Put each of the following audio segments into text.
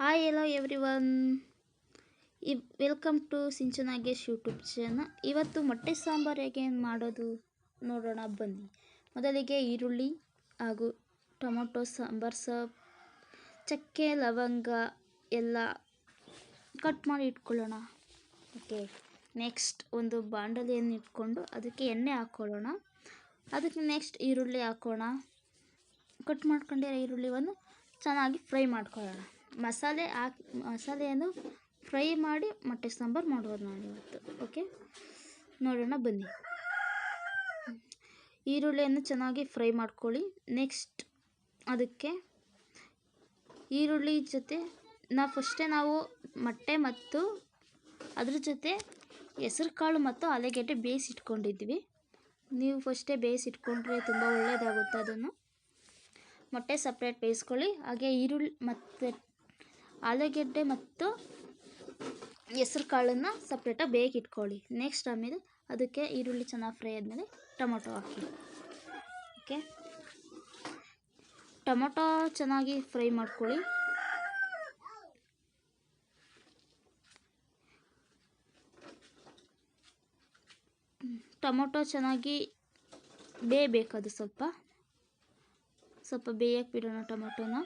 Hi hello everyone E welcome to Sinchanagesh YouTube channel ಇವತ್ತು ಮೊಟ್ಟೆ ಸಾಂಬಾರು ಹೇಗೆ ಮಾಡೋದು ನೋಡೋಣ ಬನ್ನಿ. ಮೊದಲಿಗೆ ಈರುಳ್ಳಿ ಹಾಗೂ ಟೊಮೊಟೊ ಸಾಂಬಾರ್ ಸಾಪ್ ಚಕ್ಕೆ, ಲವಂಗ ಎಲ್ಲ ಕಟ್ ಮಾಡಿ ಇಟ್ಕೊಳ್ಳೋಣ. ಓಕೆ ನೆಕ್ಸ್ಟ್ ಒಂದು ಬಾಂಡಲಿಯನ್ನು ಇಟ್ಕೊಂಡು ಅದಕ್ಕೆ ಎಣ್ಣೆ ಹಾಕ್ಕೊಳ್ಳೋಣ. ಅದಕ್ಕೆ ನೆಕ್ಸ್ಟ್ ಈರುಳ್ಳಿ ಹಾಕೋಣ. ಕಟ್ ಮಾಡ್ಕೊಂಡಿರೋ ಈರುಳ್ಳಿವನ್ನು ಚೆನ್ನಾಗಿ ಫ್ರೈ ಮಾಡ್ಕೊಳ್ಳೋಣ. ಮಸಾಲೆ ಹಾಕಿ, ಮಸಾಲೆಯನ್ನು ಫ್ರೈ ಮಾಡಿ ಮೊಟ್ಟೆ ಸಾಂಬಾರು ಮಾಡ್ಬೋದು ನಾನು ಇವತ್ತು ಓಕೆ ನೋಡೋಣ ಬನ್ನಿ. ಈರುಳ್ಳಿಯನ್ನು ಚೆನ್ನಾಗಿ ಫ್ರೈ ಮಾಡ್ಕೊಳ್ಳಿ. ನೆಕ್ಸ್ಟ್ ಅದಕ್ಕೆ ಈರುಳ್ಳಿ ಜೊತೆ, ನಾ ಫಸ್ಟೇ ನಾವು ಮೊಟ್ಟೆ ಮತ್ತು ಅದ್ರ ಜೊತೆ ಹೆಸರು ಕಾಳು ಮತ್ತು ಆಲೂಗೆಡ್ಡೆ ಬೇಯಿಸಿಟ್ಕೊಂಡಿದ್ವಿ. ನೀವು ಫಸ್ಟೇ ಬೇಯಿಸಿಟ್ಕೊಂಡ್ರೆ ತುಂಬ ಒಳ್ಳೆಯದಾಗುತ್ತೆ ಅದನ್ನು. ಮೊಟ್ಟೆ ಸಪ್ರೇಟ್ ಬೇಯಿಸ್ಕೊಳ್ಳಿ. ಹಾಗೆ ಈರುಳ್ಳಿ ಮತ್ತು ಆಲೂಗೆಡ್ಡೆ ಮತ್ತು ಹೆಸ್ರು ಕಾಳನ್ನು ಸಪ್ರೇಟಾಗಿ ಬೇಗ ಇಟ್ಕೊಳ್ಳಿ. ನೆಕ್ಸ್ಟ್ ಆಮೇಲೆ ಅದಕ್ಕೆ ಈರುಳ್ಳಿ ಚೆನ್ನಾಗಿ ಫ್ರೈ ಆದಮೇಲೆ ಟೊಮೊಟೊ ಹಾಕಿ. ಓಕೆ ಟೊಮೊಟೊ ಚೆನ್ನಾಗಿ ಫ್ರೈ ಮಾಡ್ಕೊಳ್ಳಿ. ಟೊಮೊಟೊ ಚೆನ್ನಾಗಿ ಬೇಯಬೇಕದು ಸ್ವಲ್ಪ. ಸ್ವಲ್ಪ ಬೇಯಕ್ಕೆ ಬಿಡೋಣ ಟೊಮೊಟೊನ.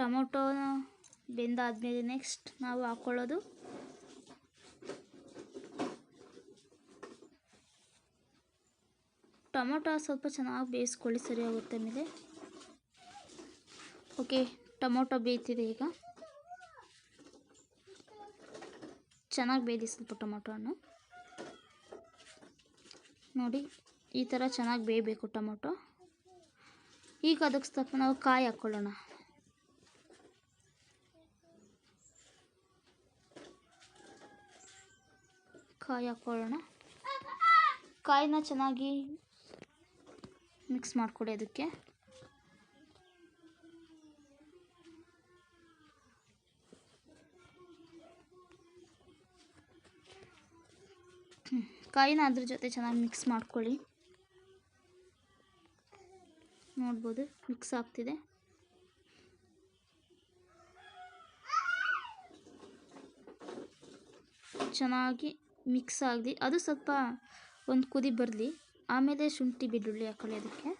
ಟೊಮೊಟೊನ ಬೆಂದಾದ್ಮೇಲೆ ನೆಕ್ಸ್ಟ್ ನಾವು ಹಾಕ್ಕೊಳ್ಳೋದು ಟೊಮೊಟೊ ಸ್ವಲ್ಪ ಚೆನ್ನಾಗಿ ಬೇಯಿಸ್ಕೊಳ್ಳಿ ಸರಿಯಾಗುತ್ತೆ ಮೇಲೆ ಓಕೆ ಟೊಮೊಟೊ ಬೇಯ್ತಿದೆ ಈಗ. ಚೆನ್ನಾಗಿ ಬೇಯ್ದಿ ಸ್ವಲ್ಪ ಟೊಮೊಟೊ ಹಣ್ಣು ನೋಡಿ, ಈ ಥರ ಚೆನ್ನಾಗಿ ಬೇಯಬೇಕು ಟೊಮೊಟೊ. ಈಗ ಅದಕ್ಕೆ ಸ್ವಲ್ಪ ನಾವು ಕಾಯಿ ಹಾಕ್ಕೊಳ್ಳೋಣ ಕಾಯಿ ಹಾಕ್ಕೊಳ್ಳೋಣ ಕಾಯಿನ ಚೆನ್ನಾಗಿ ಮಿಕ್ಸ್ ಮಾಡಿಕೊಡಿ ಅದಕ್ಕೆ. ಕಾಯಿನ ಅದ್ರ ಜೊತೆ ಚೆನ್ನಾಗಿ ಮಿಕ್ಸ್ ಮಾಡ್ಕೊಳ್ಳಿ ನೋಡ್ಬೋದು ಮಿಕ್ಸ್ ಆಗ್ತಿದೆ. ಚೆನ್ನಾಗಿ ಮಿಕ್ಸ್ ಆಗಲಿ ಅದು ಸ್ವಲ್ಪ ಒಂದು ಕುದಿ ಬರಲಿ. ಆಮೇಲೆ ಶುಂಠಿ, ಬೆಳ್ಳುಳ್ಳಿ ಹಾಕೊಳ್ಳಿ ಅದಕ್ಕೆ.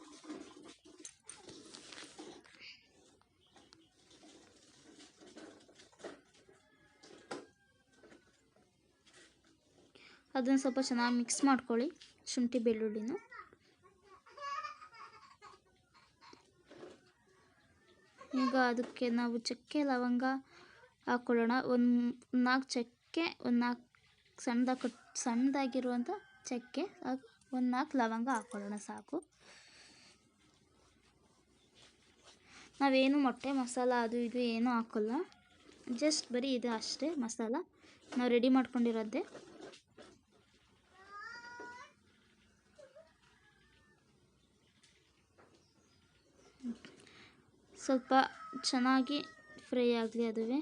ಅದನ್ನು ಸ್ವಲ್ಪ ಚೆನ್ನಾಗಿ ಮಿಕ್ಸ್ ಮಾಡ್ಕೊಳ್ಳಿ, ಶುಂಠಿ, ಬೆಳ್ಳುಳ್ಳಿನ. ಈಗ ಅದಕ್ಕೆ ನಾವು ಚಕ್ಕೆ, ಲವಂಗ ಹಾಕ್ಕೊಳ್ಳೋಣ ಒಂದು ನಾಲ್ಕು ಚಕ್ಕೆ, ಒಂದು ನಾಲ್ಕು ಸಣ್ಣದಾಗಿ ಕಟ್, ಸಣ್ಣದಾಗಿರುವಂಥ ಚಕ್ಕೆ ಒಂದು ನಾಲ್ಕು ಲವಂಗ ಹಾಕ್ಕೊಳ್ಳೋಣ ಸಾಕು. ನಾವೇನು ಮೊಟ್ಟೆ, ಮಸಾಲ ಅದು ಇದು ಏನೂ ಹಾಕೋಲ್ಲ. ಜಸ್ಟ್ ಬರೀ ಇದು ಅಷ್ಟೇ, ಮಸಾಲ. ನಾವು ರೆಡಿ ಮಾಡ್ಕೊಂಡಿರೋದೇ ಸ್ವಲ್ಪ ಚೆನ್ನಾಗಿ ಫ್ರೈ ಆಗಲಿ ಅದುವೇ.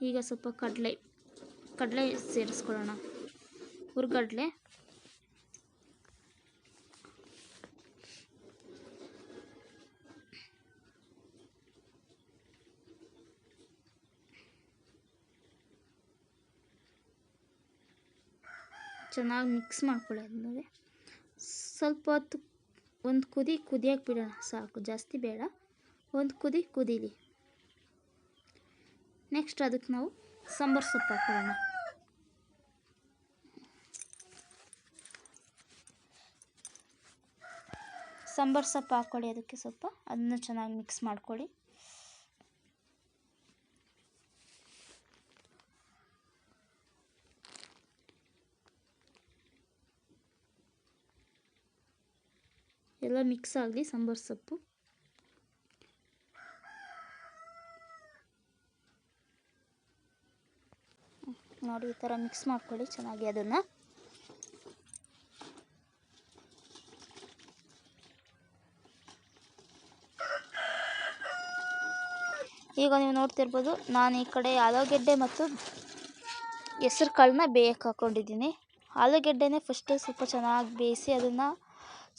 ಈಗ ಸ್ವಲ್ಪ ಕಡಲೆ. ಕಡಲೆ ಸೇರಿಸ್ಕೊಳ್ಳೋಣ. ಹುರ್ಗಡ್ಲೆ. ಚೆನ್ನಾಗಿ ಮಿಕ್ಸ್ ಮಾಡ್ಕೊಳ್ಳಿ ಆದಮೇಲೆ ಸ್ವಲ್ಪ ಹೊತ್ತು ಒಂದು ಕುದಿ ಕುದಿಯಕ್ಕೆ ಬಿಡೋಣ, ಸಾಕು. ಜಾಸ್ತಿ ಬೇಡ. ಒಂದು ಕುದಿ ಕುದೀಲಿ. ನೆಕ್ಸ್ಟ್ ಅದಕ್ಕೆ ನಾವು ಸಾಂಬಾರು ಸೊಪ್ಪು ಹಾಕೊಳ್ಳೋಣ ಸಾಂಬಾರು ಸೊಪ್ಪು ಹಾಕ್ಕೊಳ್ಳಿ ಅದಕ್ಕೆ ಸ್ವಲ್ಪ. ಅದನ್ನು ಚೆನ್ನಾಗಿ ಮಿಕ್ಸ್ ಮಾಡ್ಕೊಳ್ಳಿ. ಎಲ್ಲ ಮಿಕ್ಸ್ ಆಗಲಿ ಸಾಂಬಾರು ಸೊಪ್ಪು. ನೋಡಿ ಈ ಥರ ಮಿಕ್ಸ್ ಮಾಡ್ಕೊಳ್ಳಿ ಚೆನ್ನಾಗಿ ಅದನ್ನು. ಈಗ ನೀವು ನೋಡ್ತಿರ್ಬೋದು ನಾನು ಈ ಕಡೆ ಆಲೂಗೆಡ್ಡೆ ಮತ್ತು ಹೆಸ್ರು ಕಾಳನ್ನ ಬೇಯಕ್ಕೆ ಹಾಕ್ಕೊಂಡಿದ್ದೀನಿ. ಆಲೂಗೆಡ್ಡೆನೇ ಫಸ್ಟೇ ಸ್ವಲ್ಪ ಚೆನ್ನಾಗಿ ಬೇಯಿಸಿ ಅದನ್ನು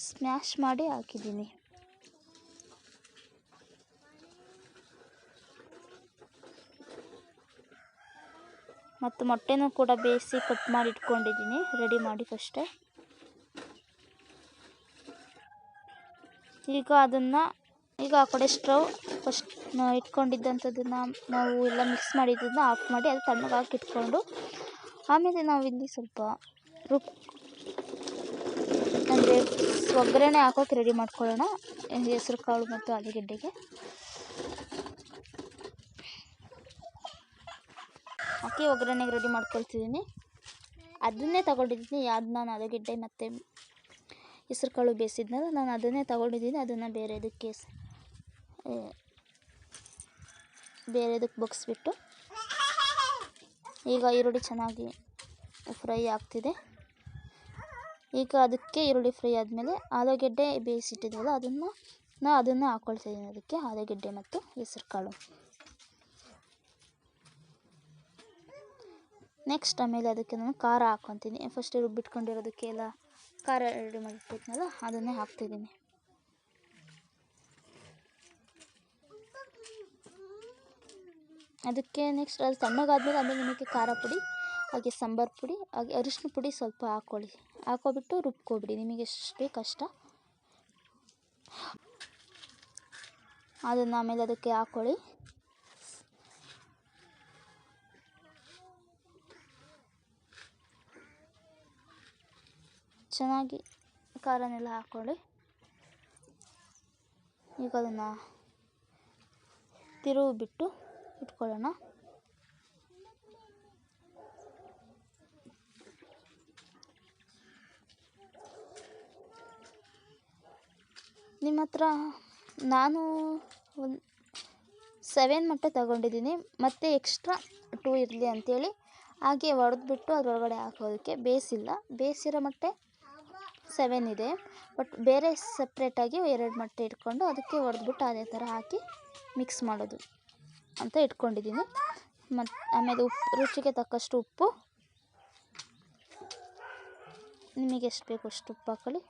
ಸ್ಮ್ಯಾಶ್ ಮಾಡಿ ಹಾಕಿದ್ದೀನಿ. ಮತ್ತು ಮೊಟ್ಟೆನೂ ಕೂಡ ಬೇಯಿಸಿ ಕಟ್ ಮಾಡಿ ಇಟ್ಕೊಂಡಿದ್ದೀನಿ. ರೆಡಿ ಮಾಡಿ ಫಸ್ಟೇ ಈಗ ಅದನ್ನು ಈಗ ಆ ಕಡೆ ಸ್ಟವ್ ಫಸ್ಟ್ ಇಟ್ಕೊಂಡಿದ್ದಂಥದ್ದನ್ನು ನಾವು ಎಲ್ಲ ಮಿಕ್ಸ್ ಮಾಡಿದ್ದನ್ನು ಆಫ್ ಮಾಡಿ ಅದು ತಣ್ಣಗಾಕಿ ಇಟ್ಕೊಂಡು ಆಮೇಲೆ ನಾವಿಲ್ಲಿ ಸ್ವಲ್ಪ ರುಬ್ ಅಂದರೆ ಒಗ್ಗರಣೆ ಹಾಕೋಕೆ ರೆಡಿ ಮಾಡ್ಕೊಳ್ಳೋಣ. ಹೆಸರು ಕಾಳು ಮತ್ತು ಆಲೂಗೆಡ್ಡೆಗೆ. ಹಾಕಿ ಒಗ್ಗರಣೆಗೆ ರೆಡಿ ಮಾಡ್ಕೊಳ್ತಿದ್ದೀನಿ. ಅದನ್ನೇ ತಗೊಂಡಿದ್ದೀನಿ. ಯಾವ್ದು ನಾನು ಆಲೂಗೆಡ್ಡೆ ಮತ್ತು ಹೆಸರು ಕಾಳು ಬೇಯಿಸಿದ್ನಲ್ಲ ನಾನು ಅದನ್ನೇ ತಗೊಂಡಿದ್ದೀನಿ. ಅದನ್ನು ಬೇರೆದಕ್ಕೆ ಸ್- ಆ, ಬೇರೆದಕ್ಕೆ ಬಗ್ಸ್ಬಿಟ್ಟು ಈಗ ಈರುಳ್ಳಿ ಚೆನ್ನಾಗಿ ಫ್ರೈ ಆಗ್ತಿದೆ. ಈಗ ಅದಕ್ಕೆ ಈರುಳ್ಳಿ ಫ್ರೈ ಆದಮೇಲೆ ಆಲೂಗೆಡ್ಡೆ ಬೇಯಿಸಿಟ್ಟಿದ್ವಲ್ಲ, ಅದನ್ನು ನಾ ಅದನ್ನು ಹಾಕ್ಕೊಳ್ತಿದ್ದೀನಿ ಅದಕ್ಕೆ, ಆಲೂಗೆಡ್ಡೆ ಮತ್ತು ಹೆಸರು ಕಾಳು ನೆಕ್ಸ್ಟ್ ಆಮೇಲೆ ಅದಕ್ಕೆ ನಾನು ಖಾರ ಹಾಕ್ಕೊತೀನಿ ಫಸ್ಟ್ ರುಬ್ಬಿಟ್ಕೊಂಡಿರೋದಕ್ಕೆ ಎಲ್ಲ ಖಾರ ರೆಡಿ ಮಾಡಿಟ್ಟಿದ್ನಲ್ಲ ಅದನ್ನೇ ಹಾಕ್ತಿದ್ದೀನಿ. ಅದಕ್ಕೆ ನೆಕ್ಸ್ಟ್ ಅದು ತಣ್ಣಗಾದ್ಮೇಲೆ ಆಮೇಲೆ ನಿಮಗೆ ಖಾರ ಪುಡಿ, ಹಾಗೆ ಸಾಂಬಾರು ಪುಡಿ, ಹಾಗೆ ಅರಿಶಿನ ಪುಡಿ ಸ್ವಲ್ಪ ಹಾಕ್ಕೊಳ್ಳಿ. ಹಾಕ್ಕೊಬಿಟ್ಟು ರುಬ್ಕೊಬಿಡಿ, ನಿಮಗೆ ಎಷ್ಟು ಬೇಕು ಅಷ್ಟ ಅದನ್ನು ಆಮೇಲೆ ಅದಕ್ಕೆ ಹಾಕ್ಕೊಳ್ಳಿ. ಚೆನ್ನಾಗಿ ಖಾರನೆಲ್ಲ ಹಾಕ್ಕೊಳ್ಳಿ. ಈಗ ಅದನ್ನು ತಿರುವು ಬಿಟ್ಟು ಇಟ್ಕೊಳ್ಳೋಣ. ನಿಮ್ಮ ಹತ್ರ ನಾನು ಒಂದು ಸೆವೆನ್ ಮೊಟ್ಟೆ ತಗೊಂಡಿದ್ದೀನಿ. ಮತ್ತು ಎಕ್ಸ್ಟ್ರಾ ಟೂ ಇರಲಿ ಅಂಥೇಳಿ ಹಾಗೆ ಒಡೆದ್ಬಿಟ್ಟು ಅದರೊಳಗಡೆ ಹಾಕೋದಕ್ಕೆ ಬೇಸಿಲ್ಲ. ಬೇಸಿರೋ ಮಟ್ಟೆ ಸೆವೆನ್ ಇದೆ. ಬಟ್ ಬೇರೆ ಸಪ್ರೇಟಾಗಿ ಎರಡು ಮೊಟ್ಟೆ ಇಟ್ಕೊಂಡು ಅದಕ್ಕೆ ಒಡೆದ್ಬಿಟ್ಟು ಅದೇ ಥರ ಹಾಕಿ ಮಿಕ್ಸ್ ಮಾಡೋದು. ಅಂತ ಇಟ್ಕೊಂಡಿದ್ದೀನಿ. ಮತ್ತು ಆಮೇಲೆ ಉಪ್ಪು ರುಚಿಗೆ ತಕ್ಕಷ್ಟು ಉಪ್ಪು. ನಿಮಗೆ ಎಷ್ಟು ಬೇಕು ಅಷ್ಟು ಉಪ್ಪು ಹಾಕೊಳ್ಳಿ.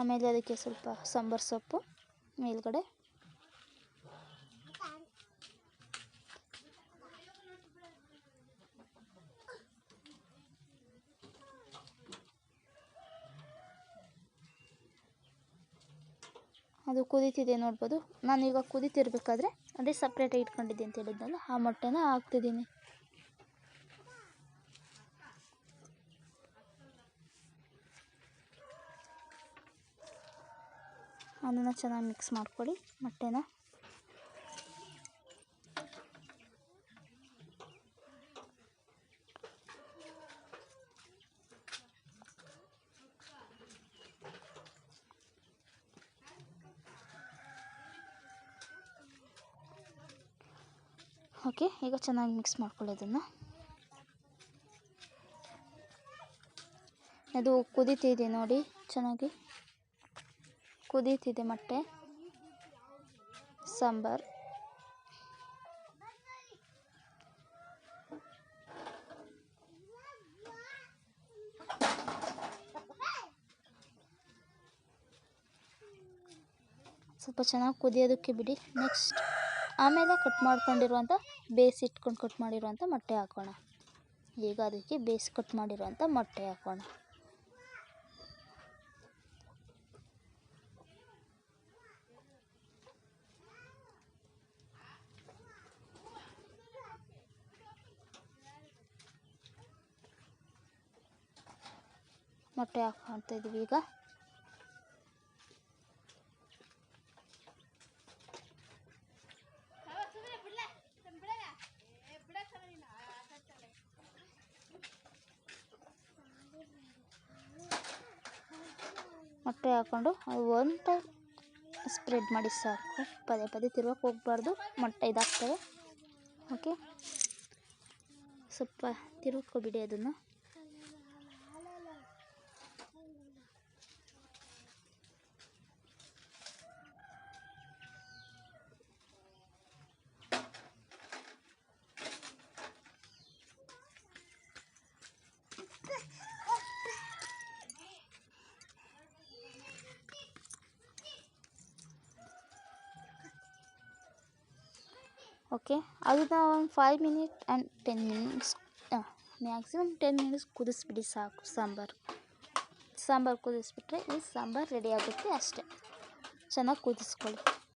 ಆಮೇಲೆ ಅದಕ್ಕೆ ಸ್ವಲ್ಪ ಸಾಂಬಾರು ಸೊಪ್ಪು ಮೇಲ್ಗಡೆ. ಅದು ಕುದೀತಿದೆ ನೋಡ್ಬೋದು. ನಾನೀಗ ಕುದೀತಿರ್ಬೇಕಾದ್ರೆ ಅದೇ ಸಪ್ರೇಟಾಗಿ ಇಟ್ಕೊಂಡಿದ್ದೆ ಅಂತ ಹೇಳಿದ್ನಲ್ಲ, ಆ ಮೊಟ್ಟೆನ ಹಾಕ್ತಿದ್ದೀನಿ. ಅದನ್ನು ಚೆನ್ನಾಗಿ ಮಿಕ್ಸ್ ಮಾಡ್ಕೊಳ್ಳಿ, ಮೊಟ್ಟೆನ. ಓಕೆ, ಈಗ ಚೆನ್ನಾಗಿ ಮಿಕ್ಸ್ ಮಾಡ್ಕೊಳ್ಳಿ ಅದನ್ನು ಅದು ಕುದೀತಿದೆ ನೋಡಿ, ಚೆನ್ನಾಗಿ. ಕುದೀತಿದೆ ಮೊಟ್ಟೆ, ಸಾಂಬಾರು. ಸ್ವಲ್ಪ ಚೆನ್ನಾಗಿ ಕುದಿಯೋದಕ್ಕೆ ಬಿಡಿ ನೆಕ್ಸ್ಟ್ ಆಮೇಲೆ ಕಟ್ ಮಾಡ್ಕೊಂಡಿರುವಂಥ ಬೇಸ್ ಇಟ್ಕೊಂಡು ಕಟ್ ಮಾಡಿರುವಂಥ ಮೊಟ್ಟೆ ಹಾಕೋಣ. ಈಗ ಅದಕ್ಕೆ ಬೇಯಿಸಿ ಕಟ್ ಮಾಡಿರುವಂಥ ಮೊಟ್ಟೆ ಹಾಕೋಣ. ಮೊಟ್ಟೆ ಹಾಕ್ಕೊಳ್ತಾ ಇದೀವಿ ಈಗ. ಮೊಟ್ಟೆ ಹಾಕ್ಕೊಂಡು ಒಂತ ಸ್ಪ್ರೆಡ್ ಮಾಡಿ ಸಾಕು. ಪದೇ ಪದೇ ತಿರುವಕ್ಕೆ ಹೋಗ್ಬಾರ್ದು. ಮೊಟ್ಟೆ ಇದಾಗ್ತವೆ ಓಕೆ ಸ್ವಲ್ಪ ತಿರುಗ್ಕೊಬಿಡಿ ಅದನ್ನು. ಓಕೆ ಅದನ್ನ ಒಂದು five minute and ten minutes maximum ten minutes ಕುದಿಸ್ಬಿಡಿ ಸಾಕು ಸಾಂಬಾರು ಸಾಂಬಾರು ಕುದಿಸ್ಬಿಟ್ರೆ ಈ ಸಾಂಬಾರು ರೆಡಿ ಆಗುತ್ತೆ ಅಷ್ಟೆ ಚೆನ್ನಾಗಿ ಕುದಿಸ್ಕೊಳ್ಳಿ